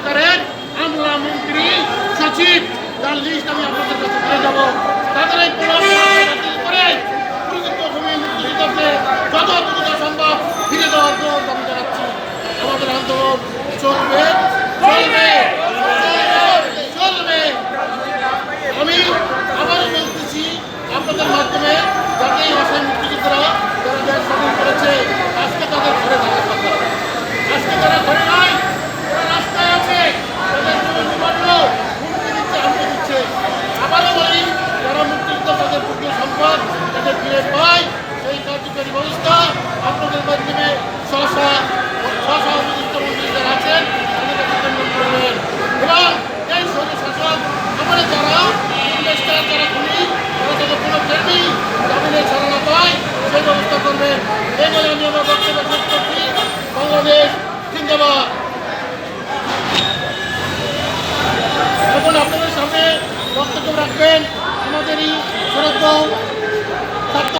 সরকারের আমলা মন্ত্রী সচিব তার লিস্ট আমি আপনাদের কাছে এই করে প্রকৃত ভূমি যত দ্রুত সম্ভব ফিরে দেওয়ার জন্য দাবি আমাদের আন্দোলন চলবে চলবে চলবে, আমি আবারও বলতেছি আপনাদের মাধ্যমে যাতে এই আসাম মুক্তিযোদ্ধারা যারা দেশ স্বাধীন করেছে ফিরে পাই সেই কার্যকরী ব্যবস্থা আপনাদের মাধ্যমে আছেন এবং এই শরীর শাসক, আমাদের যারা ইনভেস্টার যারা খুনি তারা যাতে এখন আপনাদের সামনে বক্তব্য রাখবেন আমাদেরই শরৎ